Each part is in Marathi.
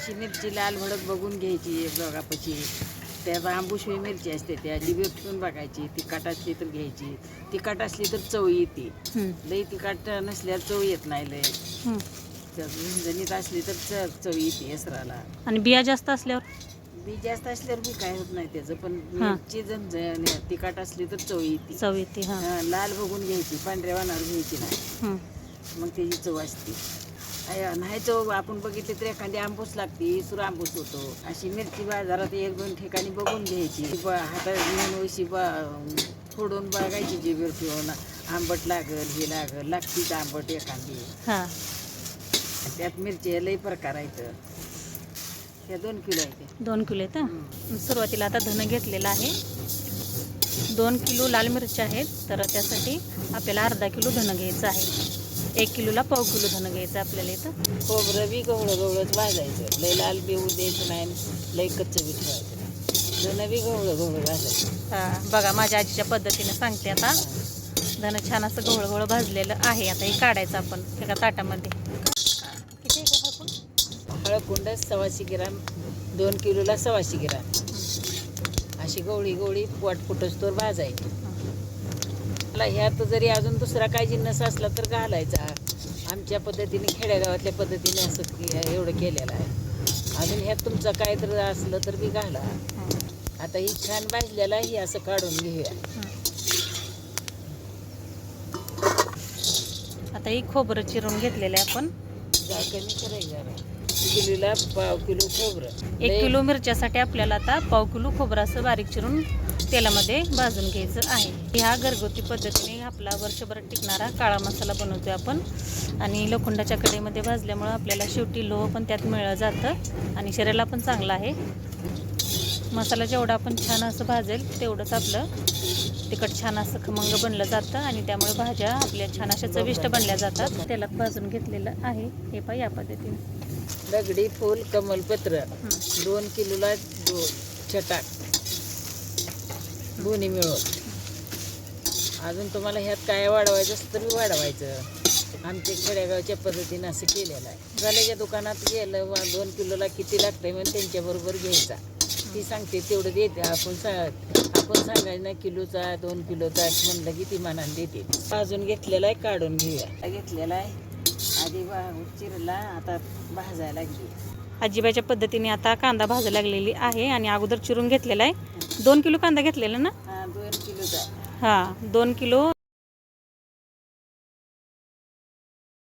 अशी मिरची लाल भडक बघून घ्यायची बघापाची त्यात आंबुशवी मिरची असते त्या जिबीवर ठेवून बघायची. तिखट असली तर घ्यायची. तिखट असली तर चव येते. हं, लई तिखट नसल्यावर चव येत नाही लय. झणझणीत असली तर च चव येते यसराला आणि बिया जास्त असल्यावर? बी जास्त असल्यावर बी काय होत नाही त्याचं पण. मिरची झणझण तिखट असली तर चव येते. चव येते हां. हा, लाल बघून घ्यायची पांढऱ्या वानावर घ्यायची नाही. हं, मग त्याची चव असते. चव आपण बघितली तर एखादी आंबूस लागते इसरू आंबूस होतो. अशी मिरची बाजारात एक दोन ठिकाणी बघून घ्यायची. हातात घेऊन अशी बा- फोडून बघायची जिबीवर ठेवून आंबट लागल हे लागल लागतीच आंबट एखादी. हां. त्यात मिरची लई प्रकार आहेत. त्या दोन किलो आहे ते दोन किलो आहेत. सुरुवातीला आता धन घेतलेलं आहे. दोन किलो लाल मिरच्या आहेत. तर त्यासाठी आपल्याला अर्धा किलो धन घ्यायचं आहे. एक किलोला पाव किलो धन घ्यायचं आपल्याला इथं. खोबरं बी गवळं गवळंच भाजायचं. लई लाल बी होऊ द्यायचं नाही लई कच्चं बी ठेवायचं. धनं बी गवळं गवळं भाजायचं. हां बघा माझ्या आजीच्या पद्धतीने सांगते आता. धन छान असं गवळ गवळ भाजलेलं आहे. आता हे काढायचं आपण एका ताटामध्ये. किती आहे पण? हळकुंड? सव्वाशे ग्राम दोन किलोला सव्वाशे ग्राम. अशी गवळी गवळी फुटच तर भाजायची. मला ह्यात जरी अजून दुसरा काही जिन्नस असला तर घालायचा. आमच्या पद्धतीने खेड्यागावातल्या पद्धतीने असं के- एवढं केलेलं आहे. अजून ह्यात तुमचं काय तर असलं तर बी घाला. आता ही छान भाजलेलं ही असं काढून घेऊया. आता ही खोबरं चिरून घेतलेलं आहे आपण. कमी करायचं किलोला पाव किलो खोबरं. एक किलो मिरच्यासाठी आपल्याला आता पाव किलो खोबरं असं बारीक चिरून तेलामध्ये भाजून घ्यायचं आहे. ह्या घरगुती पद्धतीने आपला वर्षभर टिकणारा काळा मसाला बनवतोय आपण. आणि लोखंडाच्या कढईमध्ये भाजल्यामुळं आपल्याला शेवटी लोह पण त्यात मिळलं जातं आणि शरीराला पण चांगलं आहे. मसाला जेवढा आपण छान असं भाजेल तेवढंच आपलं तिखट छान असं खमंग बनलं जातं आणि त्यामुळे भाज्या आपल्या छान अशा चविष्ट बनल्या जातात. तेलात भाजून घेतलेलं आहे. हे पण या पद्धतीने. दगडी फूल कमलपत्र. दोन किलोला दो छटाक. दोन्ही मिळून. अजून तुम्हाला ह्यात काय वाढवायचं असतं तरी वाढवायचं. आमच्या खेड्यागावच्या पद्धतीनं असं केलेलं आहे. झाल्याच्या दुकानात गेलं वा दोन किलोला किती लागतंय म्हणून त्यांच्याबरोबर घ्यायचा. ती सांगते तेवढं देते. आपण सा आपण सांगायचं ना किलोचा दोन किलोचा म्हणलं की ती मानाने देते. भाजून घेतलेला आहे काढून घेऊया. घेतलेला आहे. आधी चिरला आता भाजायला लागली. आजीबाईच्या पद्धतीने आता कांदा भाजायला लागलेली आहे आणि अगोदर चिरून घेतलेला आहे. दोन किलो कांदा घेतलेला ना? हा दोन हां किलो.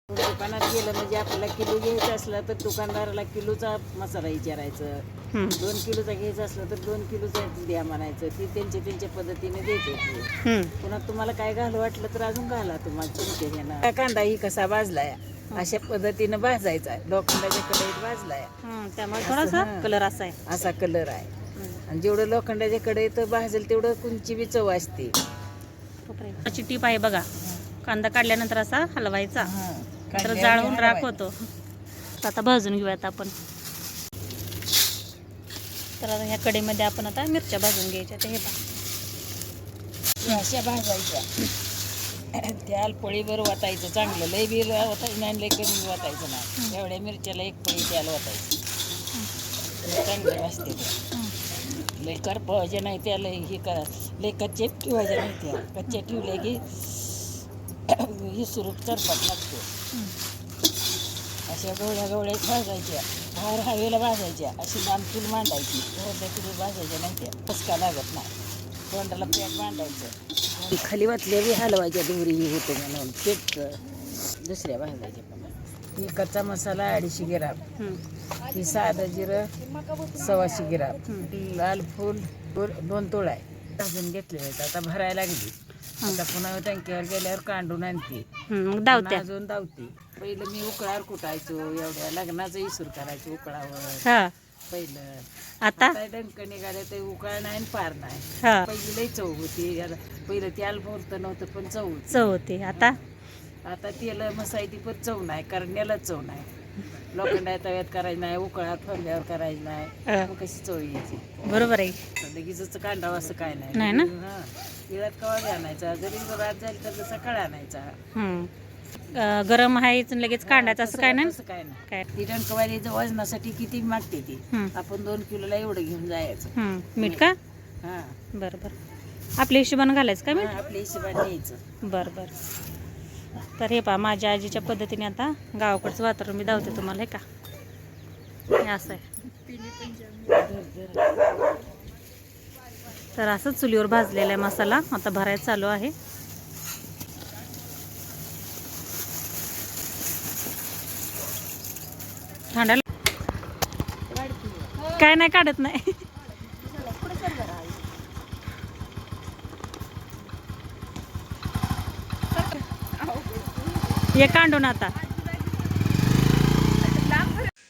दुकानात गेलं म्हणजे आपल्याला किलो घ्यायचा असला तर दुकानदाराला किलोचा मसाला विचारायचं. दोन किलोचा घ्यायचा असला तर दोन किलोचा द्या म्हणायचं. ती त्यांच्या त्यांच्या पद्धतीने देते. पुन्हा तुम्हाला काय घालू वाटलं तर अजून घाला तुम्हाला तुमच्या कांदा ही कसा भाजलाय? अशा पद्धतीनं भाजायचा लोखंडाच्या कढईत भाजलाय. त्यामुळे थोडासा. कलर असा आहे. असा कलर आहे. आणि जेवढं लोखंडाच्या कढईत भाजेल तेवढं कुंची बी चव असते. त्याची टीप आहे बघा. कांदा काढल्यानंतर असा हलवायचा. तर जाळून राख. होतो. आता भाजून घेऊयात आपण. तर आता ह्या कढईमध्ये आपण आता मिरच्या भाजून घ्यायच्या. ते हे पहा. अशा भाजायच्या. त्या पोळीवर वाटायचं चांगलं. लय बी वाटायचं नाही लय कमी वाटायचं नाही. एवढ्या मिरच्याला एक पोळी त्याला वाटायची. चांगलं असते ते. हं. लय करपवायचे नाही त्याला हे करा. लय कच्चे ठेवायचे नाही त्या कच्चे ठेवले की ही सुरूप करपात लागतो. अशा गवळ्या गवळ्यात भाजायच्या. बाहेर हवेला भाजायच्या. अशी लांबचूल मांडायची. घरातल्या चुली भाजायच्या नाही त्या. पसका लागत नाही. तोंडाला मांडायचं खाली वाटल्या बी हलवायच्या दोरी ही होते म्हणून. पेट दुसऱ्या भाजायच्या पण. ही कच्चा मसाला अडीचशे ग्राम. हं. साधं जिरं सव्वाशे ग्राम. लाल फूल दोन तोळा आहे भाजून घेतले आहेत. आता भरायला लागली. आता पुन्हा टँकीवर गेल्यावर कांडून आणते. धावत्या अजून धावते पहिलं मी उकळावर कुटायचो एवढ्या लग्नाचं इसूर करायचो उकळावर. पहिलं. आता? आता डंक निघाले ते उकळ नाही आणि पार नाही हा. पहिली लई चव होती. याला पहिलं त्याला मुहूर्त नव्हतं पण चव होती. चव होते. आता? आता तेल मसायची पण चव नाही करण्यालाच चव नाही. लोखंडा तव्यात करायचं नाही उकळा थोडल्यावर करायचं नाही. हा. मग कशी चव यायची? बरोबर आहे. लगेच कांडावं असं काय नाही. नाही ना? हा. तिळात कवा आणायचा? जरी रात झाली तर सकाळ आणायचा. हं. अं, गरम आहेच आणि लगेच काढायचं असं काय नाही? तसं काय नाही. काय? ती डणकवालीचं वजनासाठी किती मागते ती? हं, आपण दोन किलोला एवढं घेऊन जायचं. हं. मीठ का? हा. बरं बरं. आपल्या हिशोबानं घालायचं का मीठ? हा, आपल्या हिशोबाने न्यायचं. बरं बरं. तर हे पहा माझ्या आजीच्या पद्धतीने आता गावाकडचं वातावरण मी दावते तुम्हाला हे का? हे असं आहे. तर असंच चुलीवर भाजलेला आहे मसाला. आता भरायला चालू आहे. थांडायला काय नाही काढत नाही. हे काढून आता.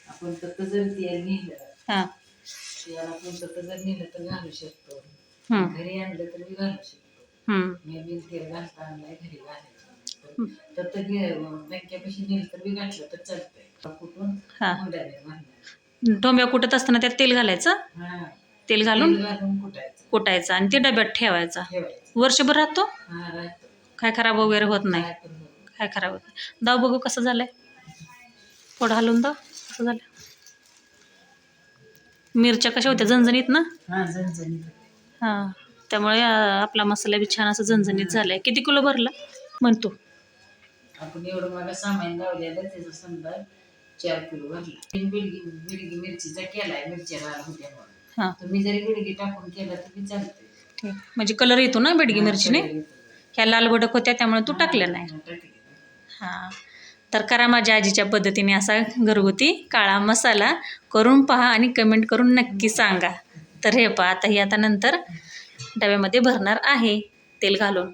आपण तर जर तेल नेलं हां. आपण तर जर नेलं तर घालू शकतो. हं, घरी आणलं तर मी घालू शकतो. हं. मी तेल घालता आणलाय घरी घालायचं. तर बँकेपाशी नेलं तर मी तर चालतंय. कुठून? हा. कुटत असताना त्यात तेल घालायचं? हा. तेल घालून? तेल घालून कुटायचं. कुटायचं आणि ते डब्यात ठेवायचा. ठेवायचं. वर्षभर राहतो? हा राहतो. काय खराब वगैरे होत नाही. काय खराब होत नाही. दाव बघू कसं झालंय. थोडं हलवून दाव. कसं झालं मिरच्या कशा होत्या? झणझणीत ना? हा झणझणीत हां. त्यामुळे अं, आपला मसाला बी छान असं झणझणीत झालाय. किती किलो भरला? म्हणतो आपण एवढं मला सामान लावलेलं त्याचं समजा चार किलो भरला. बिडगी बिडगी मिरचीचा केलाय मिरच्या लाल होत्या म्हणून. तुम्ही जरी बिडगी टाकून केला तरी चालतंय. ठीक. म्हणजे कलर येतो ना बेडगी मिरचीने? ह्या लाल भडक होत्या त्यामुळे तू टाकल्या नाही. हां. तर करा माझ्या आजीच्या पद्धतीने असा घरगुती काळा मसाला करून पहा आणि कमेंट करून नक्की सांगा. तर हे पहा आता ही आता नंतर डब्यामध्ये भरणार आहे तेल घालून.